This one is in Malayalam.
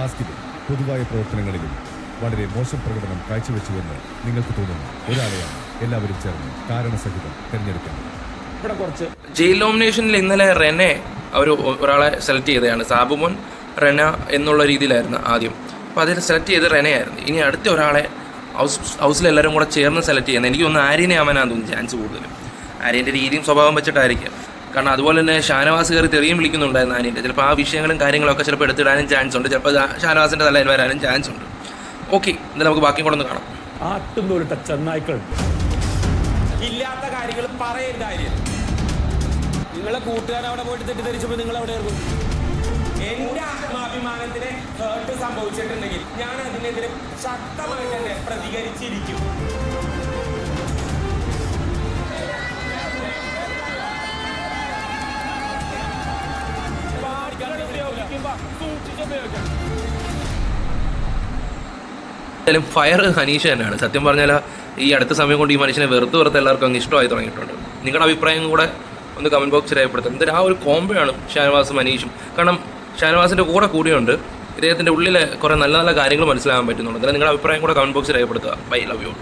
ടാസ്കിലും പൊതുവായ പ്രവർത്തനങ്ങളിലും വളരെ മോശം പ്രകടനം കാഴ്ചവെച്ചുവെന്ന് നിങ്ങൾക്ക് തോന്നുന്നു. ഒരാളെയാണ് എല്ലാവരും ചേർന്ന് കാരണസഹിതം തിരഞ്ഞെടുക്കുന്നത് ഇവിടെ കുറച്ച് ജയിൽ നോമിനേഷനിൽ ഇന്നലെ റെനെ അവർ ഒരാളെ സെലക്ട് ചെയ്തതാണ്. സാബുമോൻ റെന എന്നുള്ള രീതിയിലായിരുന്നു ആദ്യം. അപ്പോൾ അതിൽ സെലക്ട് ചെയ്ത് റെനയായിരുന്നു. ഇനി അടുത്ത ഒരാളെ ഹൗസ് ഹൗസിൽ എല്ലാവരും കൂടെ ചേർന്ന് സെലക്ട് ചെയ്യുന്നത് എനിക്ക് തോന്നുന്നു ആര്യനെ ആവാനാണ് തോന്നുന്നു ചാൻസ് കൂടുതലും. ആര്യന്റെ രീതിയും സ്വഭാവം വെച്ചിട്ടായിരിക്കും. കാരണം അതുപോലെ തന്നെ ഷാനവാസ് കയറി തെറിയും വിളിക്കുന്നുണ്ടായിരുന്നു ആനീന്റെ. ചിലപ്പോൾ ആ വിഷയങ്ങളും കാര്യങ്ങളൊക്കെ ചിലപ്പോൾ എടുത്തിടാനും ചാൻസ് ഉണ്ട്. ചിലപ്പോൾ ഷാനവാസിന്റെ തലയിൽ വരാനും ചാൻസ് ഉണ്ട്. ഓക്കെ എന്നാൽ നമുക്ക് ബാക്കി കൂടെ ഒന്ന് കാണാം. ആട്ടുന്നൊരുട്ട ചെന്നായ്ക്കൾ ഇല്ലാത്ത കാര്യങ്ങൾ പറയേണ്ട കാര്യം നിങ്ങളെ കൂട്ടുകാരൻ അവിടെ പോയിട്ട് തെറ്റിദ്ധരിച്ചപ്പോൾ നിങ്ങൾ എവിടെയായിരുന്നു എന്റെ ആത്മാഭിമാനത്തിന് ഹേർട്ട് സംഭവിച്ചിട്ടുണ്ടെങ്കിൽ ഞാൻ അതിനെതിരെ ശക്തമായിട്ട് തന്നെ പ്രതികരിച്ചിരിക്കും. എന്തായാലും ഫയർ ഹനീഷ് തന്നെയാണ്. സത്യം പറഞ്ഞാൽ ഈ അടുത്ത സമയം കൊണ്ട് ഈ മനുഷ്യനെ വെറുത്ത് വെറുത്ത് എല്ലാവർക്കും അങ്ങ് ഇഷ്ടമായി തുടങ്ങിയിട്ടുണ്ട്. നിങ്ങളുടെ അഭിപ്രായം കൂടെ ഒന്ന് കമന്റ് ബോക്സിൽ രേഖപ്പെടുത്തും എന്തായാലും ആ ഒരു കോംബോയാണ് ഷാനവാസും മനീഷും കാരണം ഷാനവാസിന്റെ കൂടെ കൂടിയുണ്ട്. ഇദ്ദേഹത്തിന്റെ ഉള്ളിലെ കുറേ നല്ല നല്ല കാര്യങ്ങൾ മനസ്സിലാകാൻ പറ്റുന്നുണ്ട്. എന്തായാലും നിങ്ങളുടെ അഭിപ്രായം കൂടെ കമന്റ് ബോക്സിൽ രേഖപ്പെടുത്തുക. Bye love you